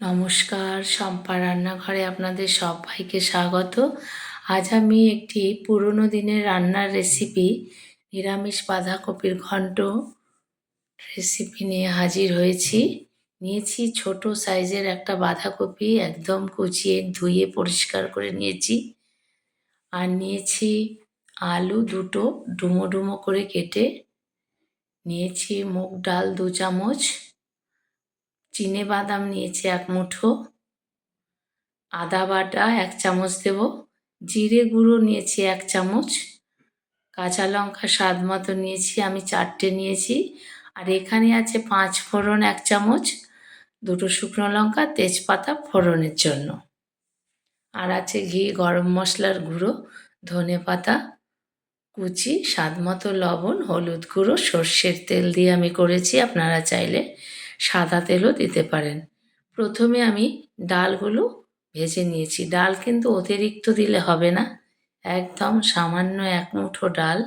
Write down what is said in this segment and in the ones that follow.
নমস্কার, শম্পা রান্নাঘরে আপনাদের সবাইকে স্বাগত। আজ আমি একটি পুরনো দিনের রান্নার রেসিপি নিরামিষ বাঁধাকপির ঘন্ট রেসিপি নিয়ে হাজির হয়েছি। নিয়েছি ছোট সাইজের একটা বাঁধাকপি, একদম কুচিয়ে ধুয়ে পরিষ্কার করে নিয়েছি। আর নিয়েছি আলু দুটো ডুমো ডুমো করে কেটে, নিয়েছি মুগ ডাল দু চামচ চিনে বাদাম নিয়েছি এক মুঠো। আদা বাটা এক চামচ দেব। জিরে গুঁড়ো নিয়েছি এক চামচ। কাঁচা লঙ্কা স্বাদ মতো নিয়েছি, আমি চারটে নিয়েছি। আর এখানে আছে পাঁচ ফোড়ন এক চামচ, দুটো শুকনো লঙ্কা, তেজপাতা ফোড়নের জন্য। আর আছে ঘি, গরম মশলার গুঁড়ো, ধনে পাতা কুচি, স্বাদ মতো লবণ, হলুদ গুঁড়ো, সর্ষের তেল দিয়ে আমি করেছি, আপনারা চাইলে সাদা তেলও দিতে পারেন। প্রথমে আমি ডালগুলো ভেজে নিয়েছি। ডাল কিন্তু অতিরিক্ত দিলে হবে না। একদম সামান্য এক মুঠো ডাল।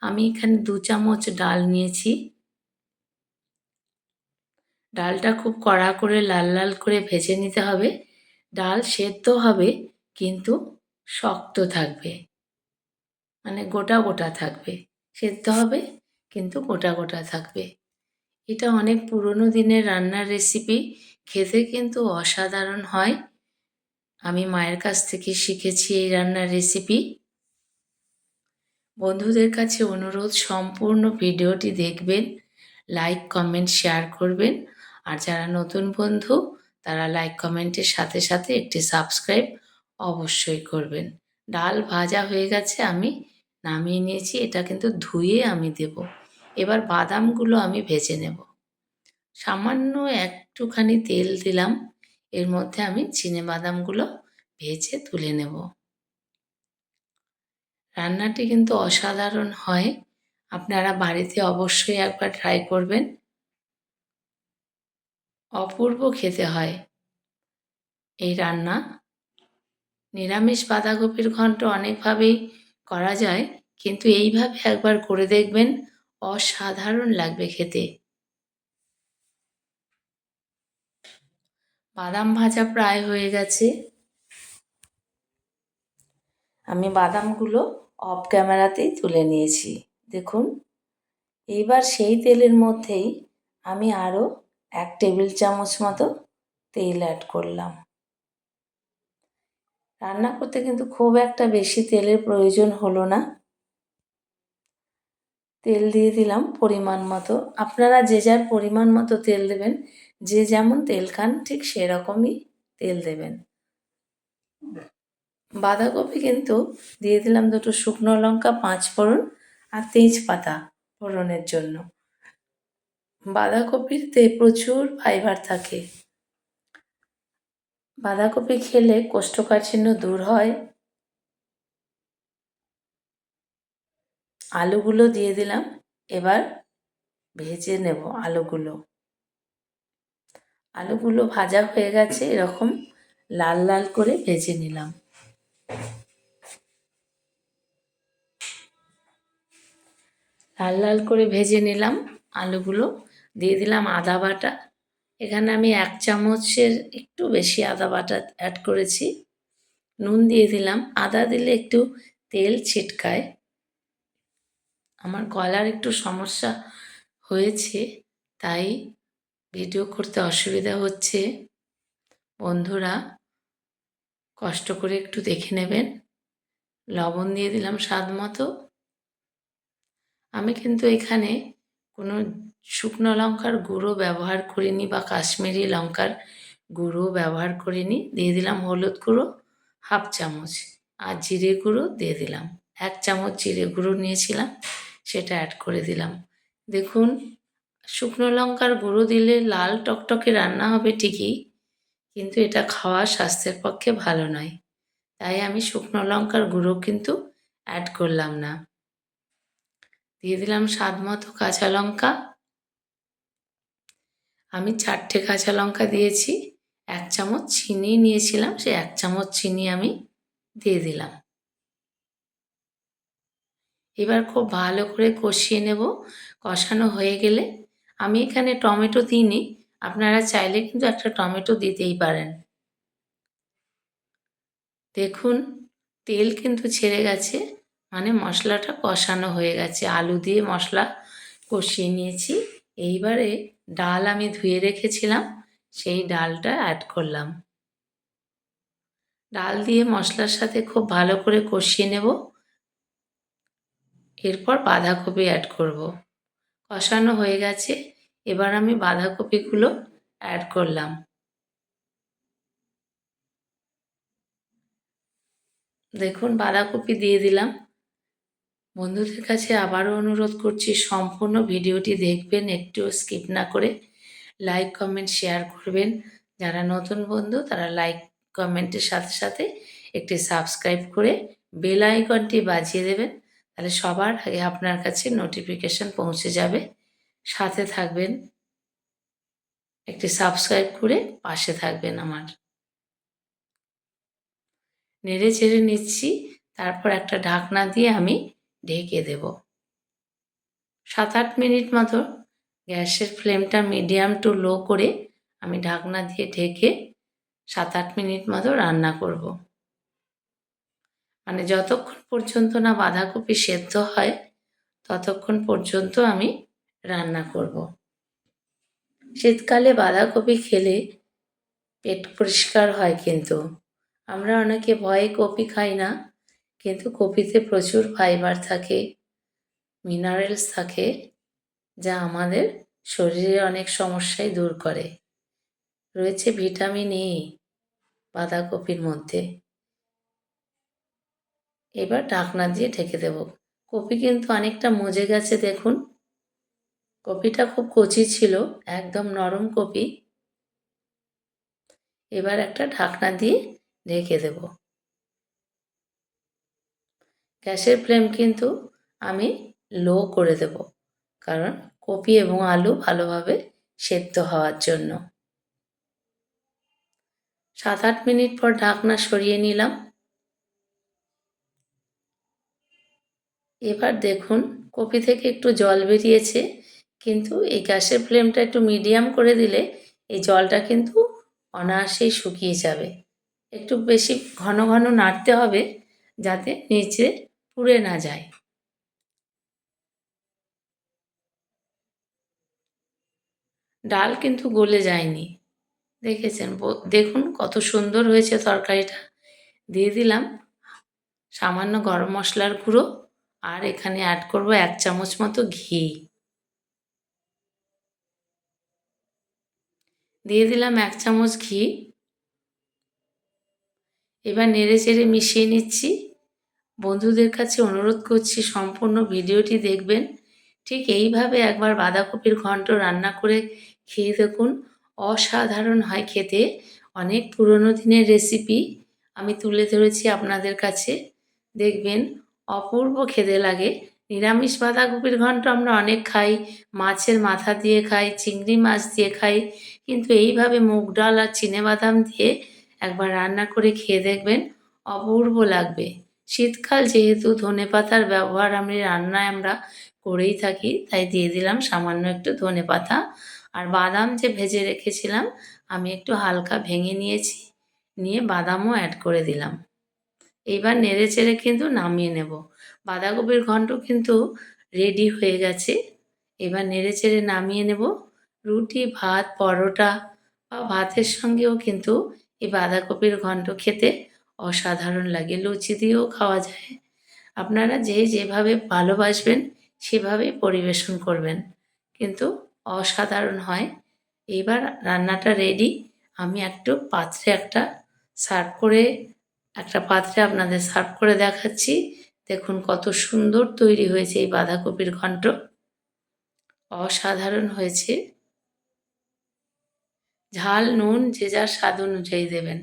আমি এখানে দু চামচ ডাল নিয়েছি। ডালটা খুব কড়া করে লাল লাল করে ভেজে নিতে হবে। ডাল সেদ্ধ হবে, কিন্তু শক্ত থাকবে। মানে গোটা গোটা থাকবে। সেদ্ধ হবে, কিন্তু গোটা গোটা থাকবে। এটা অনেক পুরনো দিনের রান্নার রেসিপি খেতে কিন্তু অসাধারণ হয়। আমি মায়ের কাছ থেকে শিখেছি এই রান্নার রেসিপি বন্ধুদের কাছে অনুরোধ, সম্পূর্ণ ভিডিওটি দেখবেন লাইক কমেন্ট শেয়ার করবেন। আর যারা নতুন বন্ধু, তারা লাইক কমেন্টের সাথে সাথে একটি সাবস্ক্রাইব অবশ্যই করবেন। ডাল ভাজা হয়ে গেছে, আমি নামিয়ে নিয়েছি, এটা কিন্তু ধুয়ে আমি দেব। এবার বাদামগুলো আমি ভেজে নেব। সামান্য একটুখানি তেল দিলাম, এর মধ্যে আমি চিনে বাদামগুলো ভেজে তুলে নেব। রান্নাটি কিন্তু অসাধারণ হয়, আপনারা বাড়িতে অবশ্যই একবার ট্রাই করবেন। অপূর্ব খেতে হয় এই রান্না। নিরামিষ বাঁধাকপির ঘন্ট অনেকভাবেই করা যায়, কিন্তু এইভাবে একবার করে দেখবেন অসাধারণ লাগবে খেতে। বাদাম ভাজা প্রায় হয়ে গেছে। আমি বাদামগুলো অফ ক্যামেরাতেই তুলে নিয়েছি। দেখুন, এইবার সেই তেলের মধ্যেই আমি আরও এক টেবিল চামচ মতো তেল অ্যাড করলাম। রান্না করতে কিন্তু খুব একটা বেশি তেলের প্রয়োজন হলো না। তেল দিয়ে দিলাম পরিমাণ মতো। আপনারা যে যার পরিমাণ মতো তেল দেবেন, যে যেমন তেল খান, ঠিক সেরকমই তেল দেবেন। বাঁধাকপি কিন্তু দিয়ে দিলাম দুটো শুকনো লঙ্কা, পাঁচ ফোড়ন আর তেজপাতা ফোড়নের জন্য। বাঁধাকপিতে প্রচুর ফাইবার থাকে। বাঁধাকপি খেলে কোষ্ঠকাঠিন্য দূর হয়। আলুগুলো দিয়ে দিলাম। এবার ভেজে নেব আলুগুলো। আলুগুলো ভাজা হয়ে গেছে, এরকম লাল লাল করে ভেজে নিলাম। লাল লাল করে ভেজে নিলাম আলুগুলো। দিয়ে দিলাম আদা বাটা। এখানে আমি এক চামচের একটু বেশি আদা বাটা অ্যাড করেছি। নুন দিয়ে দিলাম। আদা দিলে একটু তেল ছিটকায়। আমার গলার একটু সমস্যা হয়েছে, তাই ভিডিও করতে অসুবিধা হচ্ছে। বন্ধুরা, কষ্ট করে একটু দেখে নেবেন। লবণ দিয়ে দিলাম স্বাদ মতো। আমি কিন্তু এখানে কোনো শুকনো লঙ্কার গুঁড়ো ব্যবহার করিনি বা কাশ্মীরি লঙ্কার গুঁড়ো ব্যবহার করিনি। দিয়ে দিলাম হলুদ গুঁড়ো, হাফ চামচ। আর জিরে গুঁড়ো দিয়ে দিলাম। এক চামচ জিরে গুঁড়ো নিয়েছিলাম। সেটা অ্যাড করে দিলাম। দেখুন, শুকনো লঙ্কার গুঁড়ো দিলে লাল টকটকে রান্না হবে ঠিকই, কিন্তু এটা খাওয়া স্বাস্থ্যের পক্ষে ভালো নয়। তাই আমি শুকনো লঙ্কার গুঁড়ো কিন্তু অ্যাড করলাম না। দিয়ে দিলাম স্বাদ মতো কাঁচা লঙ্কা। আমি চারটে কাঁচা লঙ্কা দিয়েছি, এক চামচ চিনি নিয়েছিলাম সে এক চামচ চিনি আমি দিয়ে দিলাম। এবার খুব ভালো করে কষিয়ে নেব। কষানো হয়ে গেলে আমি এখানে টমেটো দিইনি। আপনারা চাইলে কিন্তু একটা টমেটো দিতেই পারেন। দেখুন, তেল কিন্তু ছেড়ে গেছে। মানে মশলাটা কষানো হয়ে গেছে। আলু দিয়ে মশলা কষিয়ে নিয়েছি। এইবারে ডাল আমি ধুয়ে রেখেছিলাম। সেই ডালটা অ্যাড করলাম। ডাল দিয়ে মশলার সাথে খুব ভালো করে কষিয়ে নেব। এরপর বাঁধাকপি অ্যাড করব। কষানো হয়ে গেছে, এবার আমি বাঁধাকপিগুলো অ্যাড করলাম। দেখুন, বাঁধাকপি দিয়ে দিলাম। বন্ধুদের কাছে আবারও অনুরোধ করছি, সম্পূর্ণ ভিডিওটি দেখবেন একটু স্কিপ না করে লাইক কমেন্ট শেয়ার করবেন। যারা নতুন বন্ধু, তারা লাইক কমেন্টের সাথে সাথে একটি সাবস্ক্রাইব করে বেল আইকনটি বাজিয়ে দেবেন। তাহলে সবার আগে আপনার কাছে নোটিফিকেশন পৌঁছে যাবে। সাথে থাকবেন, একটি সাবস্ক্রাইব করে পাশে থাকবেন আমার। নেড়ে চেড়ে নিচ্ছি, তারপর একটা ঢাকনা দিয়ে আমি ঢেকে দেব। সাত আট মিনিট মতো গ্যাসের ফ্লেমটা মিডিয়াম টু লো করে আমি ঢাকনা দিয়ে ঢেকে সাত আট মিনিট মতো রান্না করব। মানে যতক্ষণ পর্যন্ত না বাঁধাকপি সেদ্ধ হয়, ততক্ষণ পর্যন্ত আমি রান্না করব। শীতকালে বাঁধাকপি খেলে পেট পরিষ্কার হয় কিন্তু। আমরা অনেকে ভয়ে কপি খাই না, কিন্তু কপিতে প্রচুর ফাইবার থাকে, মিনারেলস থাকে, যা আমাদের শরীরে অনেক সমস্যাই দূর করে। রয়েছে ভিটামিন এ বাঁধাকপির মধ্যে। এবার ঢাকনা দিয়ে ঢেকে দেব। কপি কিন্তু অনেকটা মজে গেছে দেখুন। কপিটা খুব কচি ছিল, একদম নরম কপি। এবার একটা ঢাকনা দিয়ে ঢেকে দেব। গ্যাসের ফ্লেম কিন্তু আমি লো করে দেব, কারণ কপি এবং আলু ভালোভাবে সেদ্ধ হওয়ার জন্য। সাত আট মিনিট পর ঢাকনা সরিয়ে নিলাম। এবার দেখুন, কপি থেকে একটু জল বেরিয়েছে, কিন্তু এই গ্যাসের ফ্লেমটা একটু মিডিয়াম করে দিলে এই জলটা কিন্তু অনায়াসেই শুকিয়ে যাবে। একটু বেশি ঘন ঘন নাড়তে হবে যাতে নিচে পুড়ে না যায়। ডাল কিন্তু গলে যায়নি। দেখেছেন দেখুন কত সুন্দর হয়েছে তরকারিটা। দিয়ে দিলাম সামান্য গরম মশলার গুঁড়ো। আর এখানে অ্যাড করব এক চামচ মতো ঘি। দিয়ে দিলাম এক চামচ ঘি। এবার নেড়ে চেড়ে মিশিয়ে নিচ্ছি। বন্ধুদের কাছে অনুরোধ করছি সম্পূর্ণ ভিডিওটি দেখবেন। ঠিক এইভাবে একবার বাঁধাকপির ঘন্ট রান্না করে খেয়ে দেখুন। অসাধারণ হয় খেতে। অনেক পুরনো দিনের রেসিপি আমি তুলে ধরেছি আপনাদের কাছে। দেখবেন অপূর্ব খেতে লাগে। নিরামিষ বাঁধাকপির ঘন্ট আমরা অনেক খাই। মাছের মাথা দিয়ে খাই, চিংড়ি মাছ দিয়ে খাই। কিন্তু এইভাবে মুগ ডাল আর বাদাম দিয়ে একবার রান্না করে খেয়ে দেখবেন অপূর্ব লাগবে। শীতকাল যেহেতু ধনে পাতার ব্যবহার আমি রান্নায় আমরা করেই থাকি, তাই দিয়ে দিলাম সামান্য একটু ধনে পাতা। আর বাদাম যে ভেজে রেখেছিলাম, আমি একটু হালকা ভেঙে নিয়েছি। নিয়ে বাদামও অ্যাড করে দিলাম। এইবার নেড়ে চেড়ে কিন্তু নামিয়ে নেব। বাঁধাকপির ঘন্ট কিন্তু রেডি হয়ে গেছে। এবার নেড়ে চেড়ে নামিয়ে নেব। রুটি, ভাত, পরোটা বা ভাতের সঙ্গেও কিন্তু এই বাঁধাকপির ঘন্ট খেতে অসাধারণ লাগে। লুচি দিয়েও খাওয়া যায়। আপনারা যে যেভাবে ভালোবাসবেন সেভাবে পরিবেশন করবেন। কিন্তু অসাধারণ হয়। এবার রান্নাটা রেডি আমি একটু পাত্রে একটা সার্ভ করে একটা পাত্রে আপনাদের সার্ভ করে দেখাচ্ছি। দেখুন কত সুন্দর তৈরি হয়েছে এই বাঁধাকপির ঘন্ট। অসাধারণ হয়েছে। ঝাল, নুন, যে যার স্বাদ অনুযায়ী দেবেন।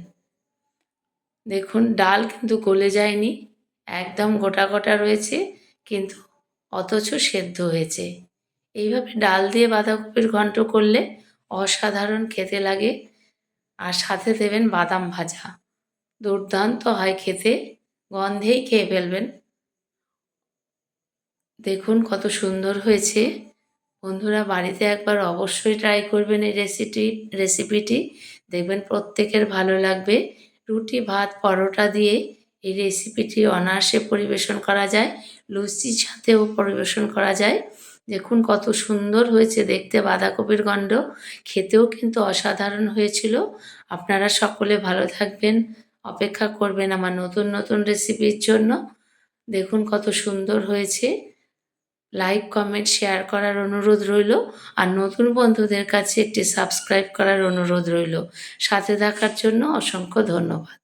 দেখুন, ডাল কিন্তু গলে যায়নি, একদম গোটা গোটা রয়েছে, কিন্তু অথচ সেদ্ধ হয়েছে। এইভাবে ডাল দিয়ে বাঁধাকপির ঘন্ট করলে অসাধারণ খেতে লাগে। আর সাথে দেবেন বাদাম ভাজা। দুর্দান্ত হয় খেতে, গন্ধেই খেয়ে ফেলবেন। দেখুন কত সুন্দর হয়েছে। বন্ধুরা, বাড়িতে একবার অবশ্যই ট্রাই করবেন এই রেসিপি রেসিপিটি দেখবেন প্রত্যেকের ভালো লাগবে। রুটি, ভাত, পরোটা দিয়ে এই রেসিপিটি অনায়াসে পরিবেশন করা যায়, লুচির সাথেও পরিবেশন করা যায়। দেখুন কত সুন্দর হয়েছে দেখতে বাঁধাকপির গন্ধ। খেতেও কিন্তু অসাধারণ হয়েছিল। আপনারা সকলে ভালো থাকবেন। অপেক্ষা করবেন আমার নতুন নতুন রেসিপির জন্য। দেখুন কত সুন্দর হয়েছে। লাইক কমেন্ট শেয়ার করার অনুরোধ রইল। আর নতুন বন্ধুদের কাছে একটি সাবস্ক্রাইব করার অনুরোধ রইল। সাথে থাকার জন্য অসংখ্য ধন্যবাদ।